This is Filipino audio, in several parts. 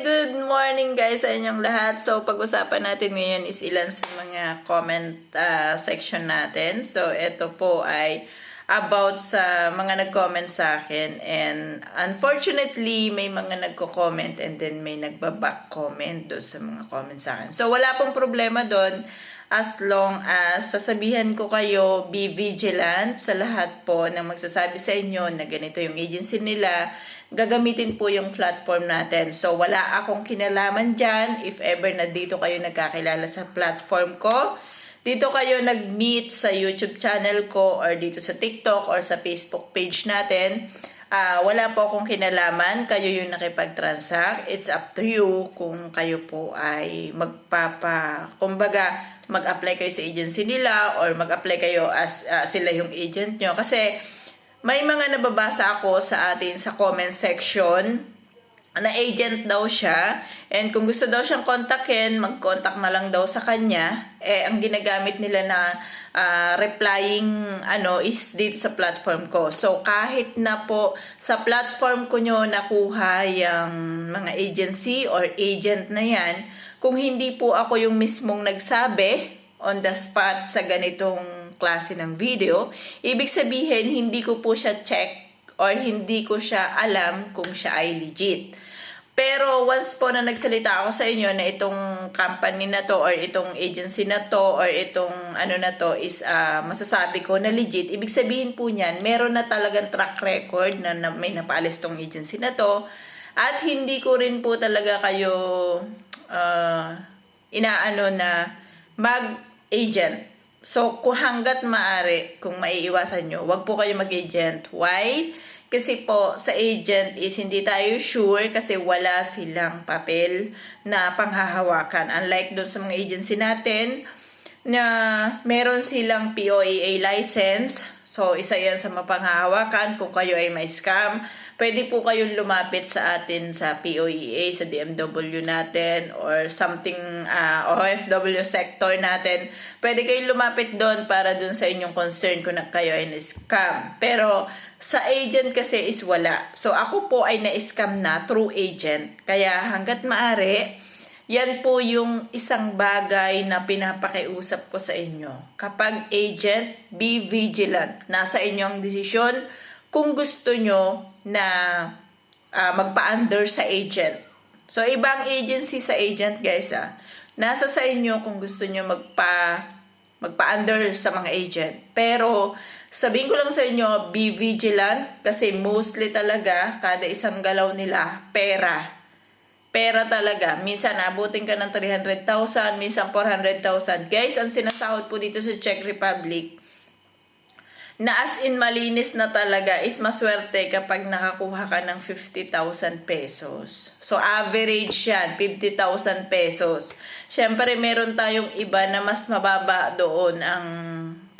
Good morning guys sa inyong lahat. So pag-usapan natin ngayon is ilan sa mga comment ah, section natin. So ito po ay about sa mga nag-comment sa akin and unfortunately may mga nagko-comment and then may nagba-back comment do sa mga comment sa akin. So wala pong problema doon as long as sasabihan ko kayo be vigilant sa lahat po ng magsasabi sa inyo na ganito yung agency nila gagamitin po yung platform natin. So, wala akong kinalaman dyan. If ever na dito kayo nagkakilala sa platform ko, dito kayo nag-meet sa YouTube channel ko or dito sa TikTok or sa Facebook page natin, ah wala po akong kinalaman. Kayo yung nakipag-transact. It's up to you kung kayo po ay magpapa... Kumbaga, mag-apply kayo sa agency nila or mag-apply kayo as ah, sila yung agent nyo. Kasi, may mga nababasa ako sa atin sa comment section na agent daw siya and kung gusto daw siyang kontakin, mag-contact na lang daw sa kanya. Eh, ang ginagamit nila na ah, replying ano is dito sa platform ko. So, kahit na po sa platform ko nyo nakuha yung mga agency or agent na yan, kung hindi po ako yung mismong nagsabi on the spot sa ganitong klase ng video, ibig sabihin hindi ko po siya check or hindi ko siya alam kung siya ay legit. Pero once po na nagsalita ako sa inyo na itong company na to or itong agency na to or itong ano na to is ah, masasabi ko na legit, ibig sabihin po niyan, meron na talagang track record na, na may napaalis tong agency na to at hindi ko rin po talaga kayo ah, inaano na mag-agent. So, kung hanggat maaari, kung maiiwasan nyo, wag po kayo mag-agent. Why? Kasi po, sa agent is hindi tayo sure kasi wala silang papel na panghahawakan. Unlike doon sa mga agency natin, na meron silang POAA license. So, isa yan sa mapanghahawakan kung kayo ay may scam. Pwede po kayong lumapit sa atin sa POEA, sa DMW natin, or something, ah, OFW sector natin. Pwede kayong lumapit doon para doon sa inyong concern kung kayo ay na-scam. Pero, sa agent kasi is wala. So, ako po ay na-scam na through agent. Kaya, hanggat maaari, yan po yung isang bagay na pinapakiusap ko sa inyo. Kapag agent, be vigilant. Nasa inyong desisyon kung gusto nyo na ah, magpa-under sa agent. So, ibang agency sa agent, guys, ah. Nasa sa inyo kung gusto nyo magpa, magpa-under sa mga agent. Pero, sabihin ko lang sa inyo, be vigilant kasi mostly talaga, kada isang galaw nila, pera pera talaga. Minsan, abutin ka ng 300,000, minsan 400,000. Guys, ang sinasahod po dito sa Czech Republic, na as in malinis na talaga is maswerte kapag nakakuha ka ng 50,000 pesos. So, average yan, 50,000 pesos. Siyempre, meron tayong iba na mas mababa doon ang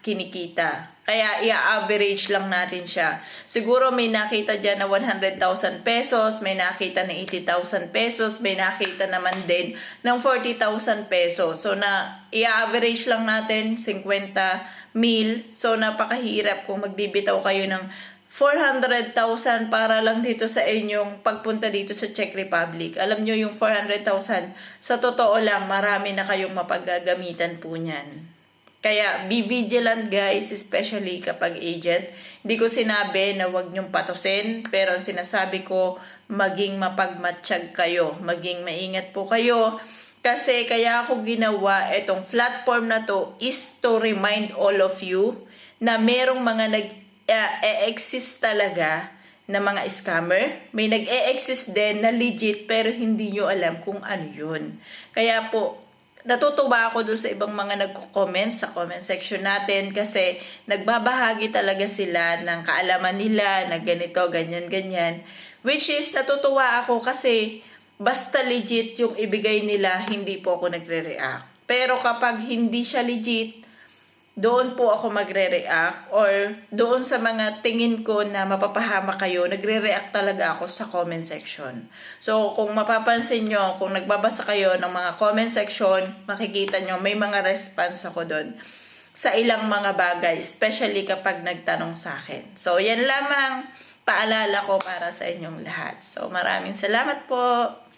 kinikita. Kaya i-average lang natin siya. Siguro may nakita dyan na 100,000 pesos, may nakita na 80,000 pesos, may nakita naman din ng 40,000 pesos. So na i-average lang natin 50 mil. So napakahirap kung magbibitaw kayo ng 400,000 para lang dito sa inyong pagpunta dito sa Czech Republic. Alam nyo yung 400,000, sa totoo lang, marami na kayong mapaggagamitan po niyan. Kaya be vigilant guys, especially kapag agent. Hindi ko sinabi na wag niyong patusin, pero ang sinasabi ko, maging mapagmatsyag kayo, maging maingat po kayo. Kasi kaya ako ginawa itong platform na to is to remind all of you na merong mga nag-e-exist talaga na mga scammer. May nag-e-exist din na legit pero hindi nyo alam kung ano yun. Kaya po, natutuwa ako doon sa ibang mga nagko-comment sa comment section natin kasi nagbabahagi talaga sila ng kaalaman nila na ganito, ganyan, ganyan. Which is, natutuwa ako kasi basta legit yung ibigay nila, hindi po ako nagre-react. Pero kapag hindi siya legit, doon po ako magre-react or doon sa mga tingin ko na mapapahama kayo, nagre-react talaga ako sa comment section. So, kung mapapansin nyo, kung nagbabasa kayo ng mga comment section, makikita nyo, may mga response ako doon sa ilang mga bagay, especially kapag nagtanong sa akin. So, yan lamang paalala ko para sa inyong lahat. So, maraming salamat po.